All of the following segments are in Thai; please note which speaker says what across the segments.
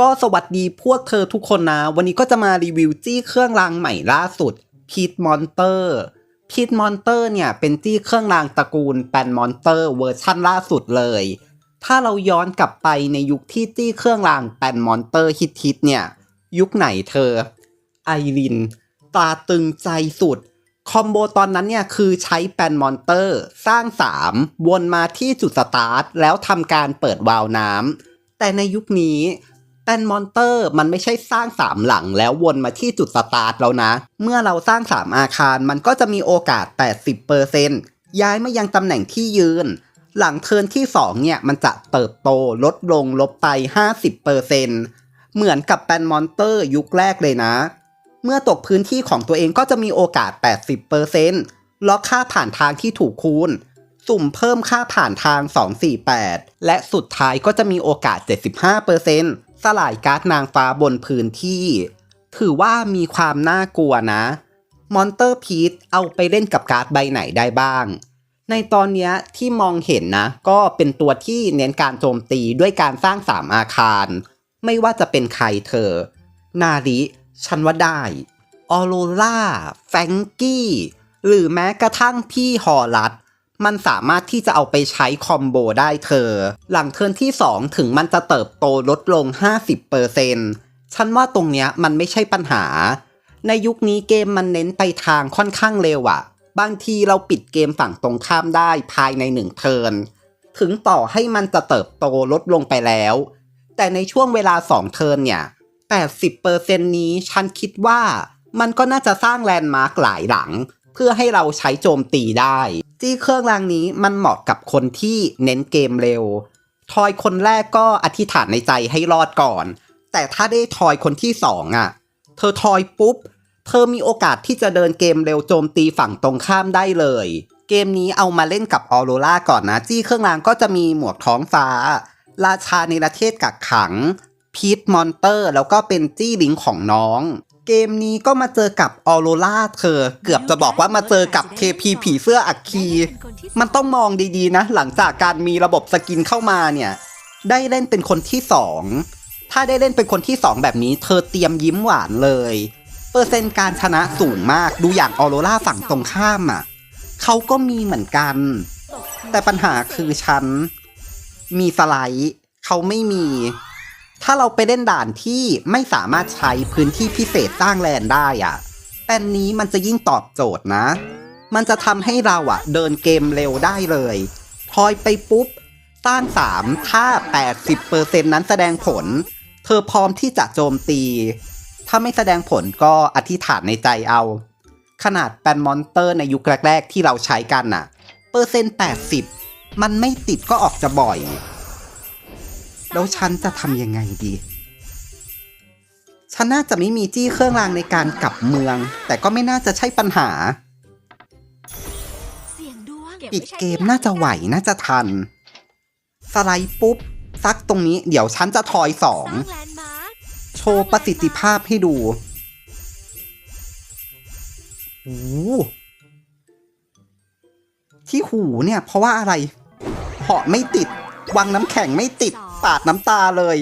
Speaker 1: ก็สวัสดีพวกเธอทุกคนนะ วันนี้ก็จะมารีวิวจี้เครื่องรางใหม่ล่าสุดพีทมอนเตอร์พีทมอนเตอร์เนี่ยเป็นจี้เครื่องรางตระกูลแปนมอนเตอร์เวอร์ชั่นล่าสุดเลย ถ้าเราย้อนกลับไปในยุคที่จี้เครื่องรางแปนมอนเตอร์ฮิตๆเนี่ย ยุคไหนเธอ ไอริน ตาตึงใจสุด คอมโบตอนนั้นเนี่ยคือใช้แปนมอนเตอร์สร้าง 3 วนมาที่จุดสตาร์ท แล้วทำการเปิดวาล์วน้ำแต่ในยุคนี้ แปนมอนเตอร์มันไม่ใช่สร้าง3หลังแล้ววนมาที่จุดสตาร์ทแล้วนะ เมื่อเราสร้าง3อาคารมันก็จะมีโอกาส 80%ย้ายมายังตำแหน่งที่ยืน หลังเทินที่ 2 เนี่ย มันจะเติบโตลดลงลบไป 50%เหมือนกับแปนมอนเตอร์ยุคแรกเลยนะ เมื่อตกพื้นที่ของตัวเองก็จะมีโอกาส 80%ล็อกค่าผ่านทางที่ถูกคูณสุ่มเพิ่มค่าผ่านทาง 248 และสุดท้ายก็จะมีโอกาส 75% สลายการ์ดนางฟ้าบนพื้นที่ ถือว่ามีความน่ากลัวนะ มอนเตอร์พีทเอาไปเล่นกับการ์ดใบไหนได้บ้าง ในตอนนี้ที่มองเห็นนะ ก็เป็นตัวที่เน้นการโจมตีด้วยการสร้าง3อาคาร ไม่ว่าจะเป็นใครเธอ นาริฉันว่าได้ออโรล่าแฟงกี้ หรือแม้กระทั่งพี่ฮอลัด มันสามารถที่จะเอาไปใช้คอมโบได้เธอ หลังเทิร์นที่ 2 ถึงมันจะเติบโตลดลง 50%ฉันว่าตรงเนี้ยมันไม่ใช่ปัญหา ในยุคนี้เกมมันเน้นไปทางค่อนข้างเร็วอะบางทีเราปิดเกมฝั่งตรงข้ามได้ภายในหนึ่งเทิร์นถึงต่อให้มันจะเติบโตลดลงไปแล้ว แต่ในช่วงเวลา 2 เทิร์นเนี่ย80%นี้ฉันคิดว่ามันก็น่าจะสร้างแลนด์มาร์กหลายหลัง เพื่อให้เราใช้โจมตีได้ จี้เครื่องรางนี้มันเหมาะกับคนที่เน้นเกมเร็ว ทอยคนแรกก็อธิษฐานในใจให้รอดก่อน แต่ถ้าได้ทอยคนที่สองอะ เธอทอยปุ๊บ เธอมีโอกาสที่จะเดินเกมเร็วโจมตีฝั่งตรงข้ามได้เลย เกมนี้เอามาเล่นกับออโรราก่อนนะ จี้เครื่องรางก็จะมีหมวกท้องฟ้า ราชาในประเทศกักขังพีทมอนเตอร์ แล้วก็เป็นจี้ลิงของน้อง เกมนี้ก็มาเจอกับออโรราเธอ เกือบจะบอกว่ามาเจอกับเทพีผีเสื้ออัคคี มันต้องมองดีๆนะ หลังจากการมีระบบสกินเข้ามาเนี่ย ได้เล่นเป็นคนที่สองถ้าได้เล่นเป็นคนที่สองแบบนี้ เธอเตรียมยิ้มหวานเลย เปอร์เซ็นต์การชนะสูงมากดูอย่างออโรราฝั่งตรงข้ามอะเขาก็มีเหมือนกัน แต่ปัญหาคือฉัน มีสไลด์เขาไม่มี ถ้าเราไปเล่นด่านที่ไม่สามารถใช้พื้นที่พิเศษสร้างแลนได้อะแปนนี้มันจะยิ่งตอบโจทย์นะ มันจะทำให้เราอะเดินเกมเร็วได้เลยทอยไปปุ๊บสร้าง3ถ้า 80%นั้นแสดงผล เธอพร้อมที่จะโจมตี ถ้าไม่แสดงผลก็อธิษฐานในใจเอา ขนาดแปนมอนเตอร์ในยุคแรก ๆ ที่เราใช้กันน่ะ เปอร์เซ็นต์ 80 มันไม่ติดก็ออกจะบ่อย แล้วฉันจะทำยังไงดี ฉันน่าจะไม่มีจี้เครื่องรางในการกลับเมือง แต่ก็ไม่น่าจะใช่ปัญหา
Speaker 2: เสียงดวง
Speaker 1: ปิดเกมน่าจะไหวน่าจะทัน สไลด์ปุ๊บ ซักตรงนี้ เดี๋ยวฉันจะทอยสอง
Speaker 2: สร้างแลนด์มาร์ค
Speaker 1: โชว์ประสิทธิภาพให้ดูโอ้โหที่หูเนี่ย เพราะว่าอะไรเหาะไม่ติด วังน้ำแข็งไม่ติด ปาดน้ำตาเลย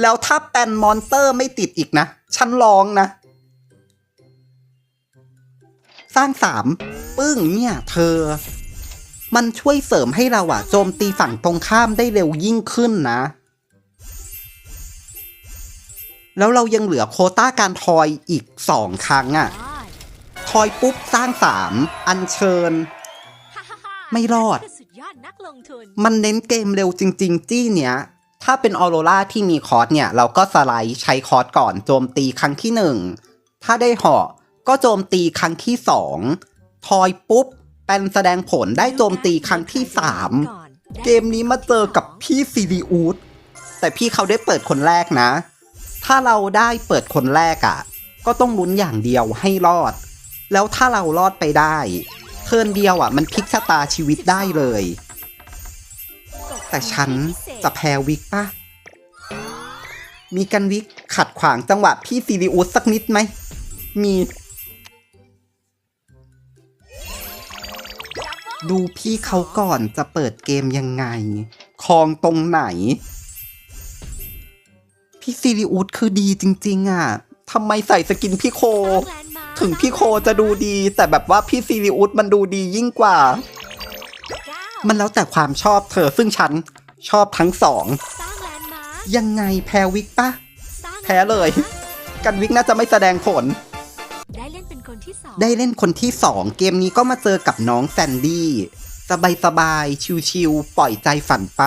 Speaker 1: แล้วถ้าแปนมอนเตอร์ไม่ติดอีกนะ ฉันร้องนะ สร้างสามปึ้งเนี่ย เธอ มันช่วยเสริมให้เราอะโจมตีฝั่งตรงข้ามได้เร็วยิ่งขึ้นนะ แล้วเรายังเหลือโคต้าการทอยอีกสองครั้งอะทอยปุ๊บสร้างสามอัญเชิญ ไม่รอด มันเน้นเกมเร็วจริง ๆ จี้เนี้ย ถ้าเป็นออโรราที่มีคอร์สเนี่ย เราก็สไลด์ใช้คอร์สก่อนโจมตีครั้งที่หนึ่งถ้าได้เหาะก็โจมตีครั้งที่สองทอยปุ๊บ เป็นแสดงผลได้โจมตีครั้งที่สามเกมนี้มาเจอกับพี่ซีรีอูดแต่พี่เขาได้เปิดคนแรกนะ ถ้าเราได้เปิดคนแรกอะ่ะ ก็ต้องลุ้นอย่างเดียวให้รอด แล้วถ้าเรารอดไปได้เทินเดียวอะ่ะ มันพลิกชะตาชีวิตได้เลย แต่ฉัน จะแพ้วิกปะมีกันวิกขัดขวางจังหวะพี่ซีรีอูดสักนิดไหม มี ดูพี่เขาก่อนจะเปิดเกมยังไง คลองตรงไหน พี่ซีรีอุสคือดีจริง ๆ อะทำไมใส่สกินพี่โค ถึงพี่โคจะดูดี แต่แบบว่าพี่ซีรีอุสมันดูดียิ่งกว่า มันแล้วแต่ความชอบเธอซึ่งฉัน ชอบทั้งสอง
Speaker 2: สร้างแลนด์มาร์ค
Speaker 1: ยังไงแพ้วิกปะ
Speaker 2: สร้าง
Speaker 1: แพ้เลย กันวิกน่าจะไม่แสดงผล
Speaker 2: ได้เล่นเป็นคนที่สอง
Speaker 1: ได้เล่นคนที่สองเกมนี้ก็มาเจอกับน้องแซนดี้สบายสบายๆชิวๆปล่อยใจฝันไป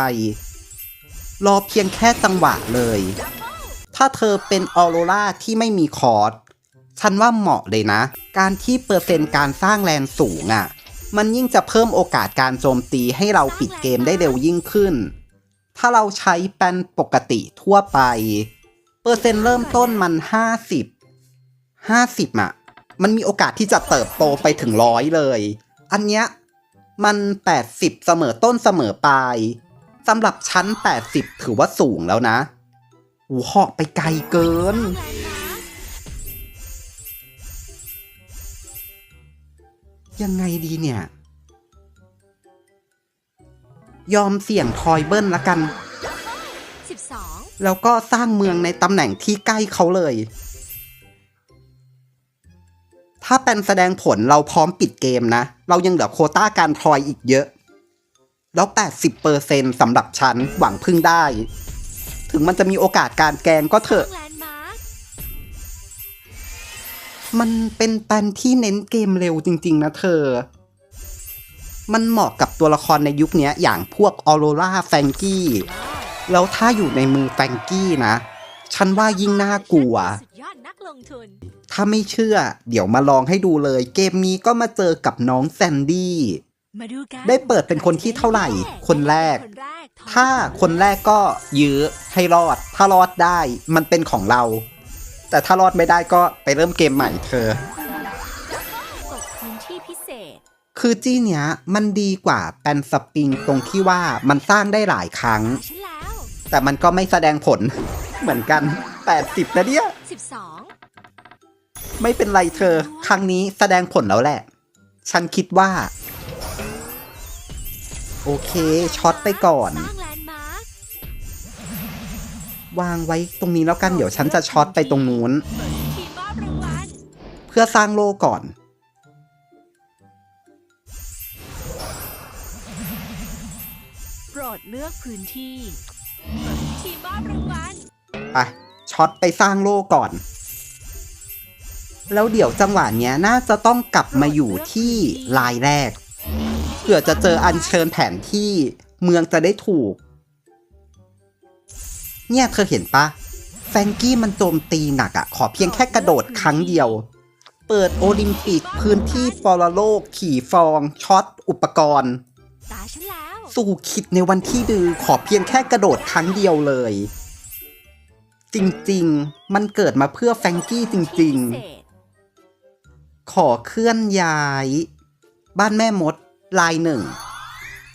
Speaker 1: รอเพียงแค่จังหวะเลย ถ้าเธอเป็นออโรราที่ไม่มีคอร์สฉันว่าเหมาะเลยนะ การที่เปอร์เซ็นต์การสร้างแลนสูงอะ่ะ มันยิ่งจะเพิ่มโอกาสการโจมตีให้เราปิดเกมได้เร็วยิ่งขึ้น ถ้าเราใช้เป็นปกติทั่วไป เปอร์เซ็นต์เริ่มต้นมัน 50 50อะมันมีโอกาสที่จะเติบโตไปถึงร้อยเลย อันเนี้ยมัน 80 เสมอต้นเสมอปลายสำหรับชั้น 80 ถือว่าสูงแล้วนะหูหอกไปไกลเกิน ยังไงดีเนี่ย ยอมเสี่ยงทอยเบิ้ลละกัน
Speaker 2: สิบสอง
Speaker 1: แล้วก็สร้างเมืองในตำแหน่งที่ใกล้เขาเลย ถ้าเป็นแสดงผลเราพร้อมปิดเกมนะ เรายังเหลือโควต้าการทอยอีกเยอะ แล้ว 80%สำหรับฉันหวังพึ่งได้ ถึงมันจะมีโอกาสการแกงก็เถ
Speaker 2: สร้า
Speaker 1: อะ
Speaker 2: งแลนด์มาร์ค
Speaker 1: มันเป็นแปนที่เน้นเกมเร็วจริง ๆ นะเธอ มันเหมาะกับตัวละครในยุคเนี้ยอย่างพวกออโรราแฟงกี้แล้วถ้าอยู่ในมือแฟงกี้นะ ฉันว่ายิ่งน่ากลัว
Speaker 2: สุดยอดนักลงทุน
Speaker 1: ถ้าไม่เชื่อ เดี๋ยวมาลองให้ดูเลย เกมนี้ก็มาเจอกับน้องแซนดี้
Speaker 2: มาดูกัน
Speaker 1: ได้เปิดเป็นคนที่เท่าไหร่ คนแรก
Speaker 2: คนแรกทอย
Speaker 1: ถ้าคนแรกก็ยื้อให้รอด ถ้ารอดได้มันเป็นของเรา แต่ถ้ารอดไม่ได้ก็ไปเริ่มเกมใหม่เธอ คือจี้เนี้ยมันดีกว่าแปนสปริงตรงที่ว่ามันสร้างได้หลายครั้ง
Speaker 2: ตาฉันแล้ว
Speaker 1: แต่มันก็ไม่แสดงผล เหมือนกัน 80นะเนี่ย
Speaker 2: สิบสอง
Speaker 1: ไม่เป็นไรเธอ ครั้งนี้แสดงผลแล้วแหละ ฉันคิดว่า โอเคช็อตไปก่อน
Speaker 2: สร้างแลนด์มาร์ควา
Speaker 1: งไว้ตรงนี้แล้วกันเดี๋ยวฉันจะช็อตไปตรงนู้น
Speaker 2: ทีมมอบรางวัล
Speaker 1: เพื่อสร้างโลก่อน
Speaker 2: ดเลือกพื้นที่ทีมมอบรางวัล
Speaker 1: ไปช็อตไปสร้างโลก่อน แล้วเดี๋ยวจังหวะเนี้ยน่าจะต้องกลับมาอยู่ที่ลายแรกเผื่อจะเจออัญเชิญแผนที่เมืองจะได้ถูก เนี่ยเธอเห็นปะแฟรงกี้มันโจมตีหนักอะขอเพียงแค่กระโดดครั้งเดียว เปิดโอลิมปิกพื้นที่ปรโลก ขี่ฟองช็อตอุปกรณ์
Speaker 2: ตาฉันแล้ว
Speaker 1: สู่คิดในวันที่ดือขอเพียงแค่กระโดดครั้งเดียวเลย จริงๆ มันเกิดมาเพื่อแฟงกี้จริง ๆ ขอเคลื่อนย้าย บ้านแม่มดลายหนึ่ง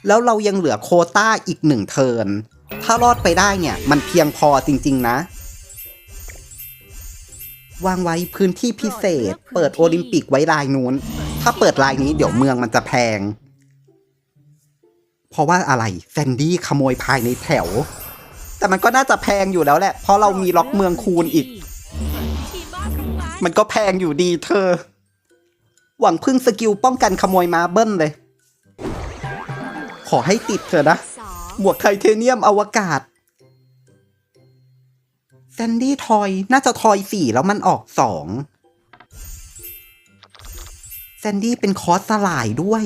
Speaker 1: แล้วเรายังเหลือโคต้าอีกหนึ่งเทิร์นถ้ารอดไปได้เนี่ย มันเพียงพอจริง ๆ นะ วางไว้พื้นที่พิเศษ เปิดโอลิมปิกไว้ลายนู้น ถ้าเปิดลายนี้เดี๋ยวเมืองมันจะแพง ราะว่าอะไรแซนดี้ขโมยภายในแถว แต่มันก็น่าจะแพงอยู่แล้วแหละ เพราะเรามีล็อกเมืองคูณอีก
Speaker 2: มั
Speaker 1: นก็แพงอยู่ดีเธอ หวังพึ่งสกิลป้องกันขโมยมาเบิ้ลเลย ขอให้ติดเถอะนะ หมวกไทเทเนียมอวกาศแซนดี้ทอยน่าจะทอยสี่แล้วมันออกสองแซนดี้เป็นคอสสลายด้วย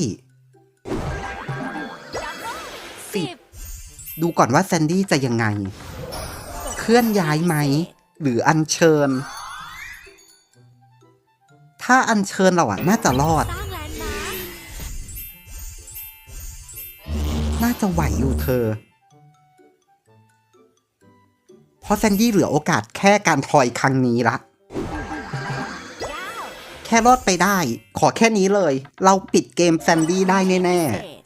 Speaker 2: สิบ
Speaker 1: ดูก่อนว่าแซนดี้จะยังไง เคลื่อนย้ายไหม หรืออัญเชิญ ถ้าอัญเชิญเราอะน่าจะรอด
Speaker 2: น่า
Speaker 1: จะไหวอยู่เธอ เพราะแซนดี้เหลือโอกาสแค่การทอยครั้งนี้ละแค่รอดไปได้ ขอแค่นี้เลย เราปิดเกมแซนดี้ได้แน่ ๆ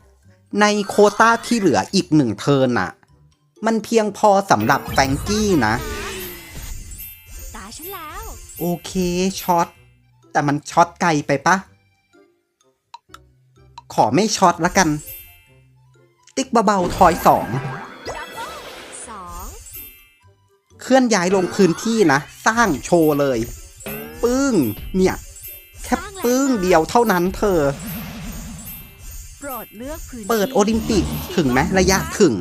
Speaker 1: ในโควต้าที่เหลืออีกหนึ่งเทิร์นอะมันเพียงพอสำหรับแฟรงกี้นะ
Speaker 2: ตาฉันแล้ว
Speaker 1: โอเคช็อต แต่มันช็อตไกลไปปะ ขอไม่ช็อตละกัน ติ๊กเบาๆทอยสอง
Speaker 2: สอง
Speaker 1: เคลื่อนย้ายลงพื้นที่นะ สร้างโชว์เลย ปึ้ง เนี่ย แค่ปึ้งเดียวเท่านั้นเธอ
Speaker 2: โปร ดเลือกพื้นที่
Speaker 1: เปิดโอลิมปิกถึงไหมระยะถึง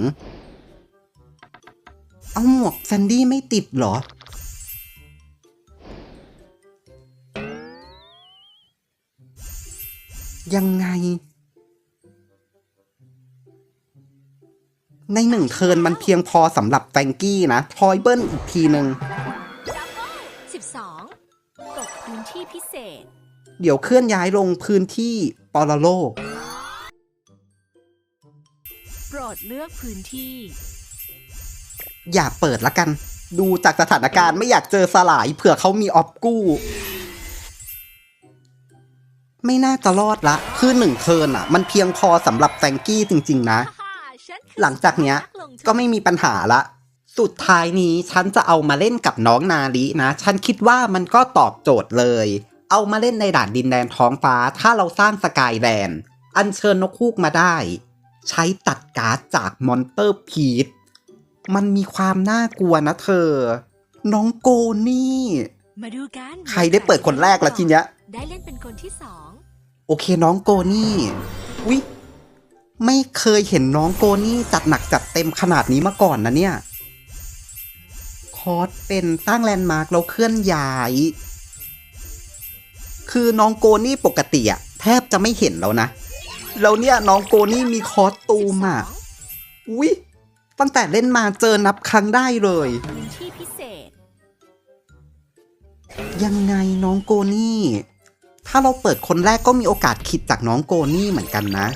Speaker 1: เอาหมวกแซนดี้ไม่ติดเหรอ ยังไง ในหนึ่งเทิร์นมันเพียงพอสำหรับแฟรงกี้นะทอยเบิลอีกทีหนึ่ง
Speaker 2: 12ตกพื้นที่พิเศษ
Speaker 1: เดี๋ยวเคลื่อนย้ายลงพื้นที่ปอลโลก
Speaker 2: โป รดเลือกพื้นที่
Speaker 1: อย่าเปิดละกัน ดูจากสถานการณ์ไม่อยากเจอสลายเผื่อเขามีออฟกู้ ไม่น่าจะรอดละ คือหนึ่งเทิร์นอะ มันเพียงพอสำหรับแฟรงกี้จริง ๆ นะ หลังจากเนี้ย ก็ไม่มีปัญหาละ สุดท้ายนี้ฉันจะเอามาเล่นกับน้องนาลินะ ฉันคิดว่ามันก็ตอบโจทย์เลย เอามาเล่นในด่านดินแดนท้องฟ้า ถ้าเราสร้างสกายแลนด์อัญเชิญนกฮูกมาได้ ใช้ตัดการ์ดจากมอนเตอร์พีทมันมีความน่ากลัวนะเธอ น้องโกนี่
Speaker 2: มาดูกัน
Speaker 1: ใครได้เปิดคนแรกละทีเนี้ย
Speaker 2: ได้เล่นเป็นคนที่สอง
Speaker 1: โอเคน้องโกนี่วิไม่เคยเห็นน้องโกนี่จัดหนักจัดเต็มขนาดนี้มาก่อนนะเนี่ย คอร์สเป็นสร้างแลนด์มาร์กแล้วเคลื่อนย้าย คือน้องโกนี่ปกติอะแทบจะไม่เห็นแล้วนะ แล้วเนี่ยน้องโกนี่มีคอสตูมอะวิตั้งแต่เล่นมาเจอนับครั้งได้เลย ยังไงน้องโกนี่ ถ้าเราเปิดคนแรกก็มีโอกาสคิดจากน้องโกนี่เหมือนกันนะ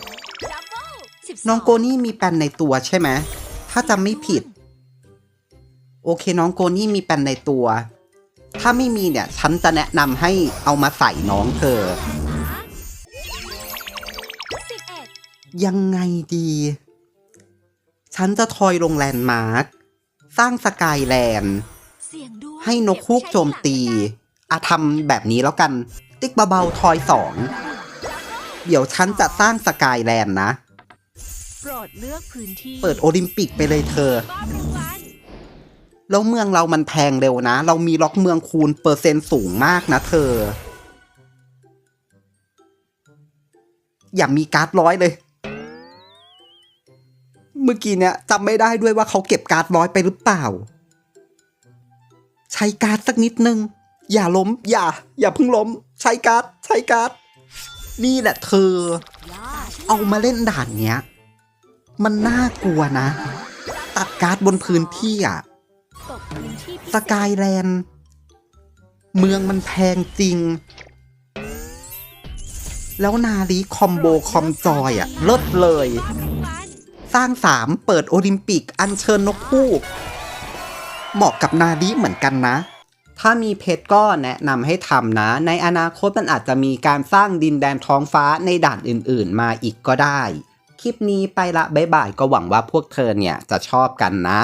Speaker 1: น้องโกนี่มีแปนในตัวใช่ไหม ถ้าจำไม่ผิด โอเคน้องโกนี่มีแปนในตัว ถ้าไม่มีเนี่ย ฉันจะแนะนำให้เอามาใส่น้องเธอ ยังไงดี ฉันจะทอยลงแลนด์มาร์ค สร้างสกายแลนด์
Speaker 2: เสียงดวง
Speaker 1: ให้นกฮูกโจมตีอะทำแบบนี้แล้วกัน ติ๊กเบาๆทอยสอง เดี๋ยวฉันจะสร้างสกายแลนด์นะ
Speaker 2: โปรดเลือกพื้นที่
Speaker 1: เปิดโอลิมปิกไปเลยเธอ
Speaker 2: มอบรางวัล
Speaker 1: แล้วเมืองเรามันแพงเร็วนะ เรามีล็อกเมืองคูณเปอร์เซ็นต์สูงมากนะเธอ อย่ามีการ์ดร้อยเลยเมื่อกี้เนี่ยจำไม่ได้ด้วยว่าเขาเก็บการ์ดร้อยไปหรือเปล่า ใช้การ์ดสักนิดนึง อย่าล้ม อย่า อย่าเพิ่งล้ม ใช้การ์ดใช้การ์ดนี่แหละเธอ เอามาเล่นด่านเนี้ย มันน่ากลัวนะ ตัดการ์ดบนพื้นที่อะสกายแลนด์เมืองมันแพงจริง แล้วนาลีคอมโบคอมจอยอะเลิศเลย สร้างสามเปิดโอลิมปิก อัญเชิญนกพูกเหมาะกับนาดีเหมือนกันนะ ถ้ามีเพชรก็แนะนำให้ทำนะ ในอนาคตมันอาจจะมีการสร้างดินแดนท้องฟ้าในด่านอื่นๆ มาอีกก็ได้ คลิปนี้ไปละบ๊ายบายก็หวังว่าพวกเธอเนี่ยจะชอบกันนะ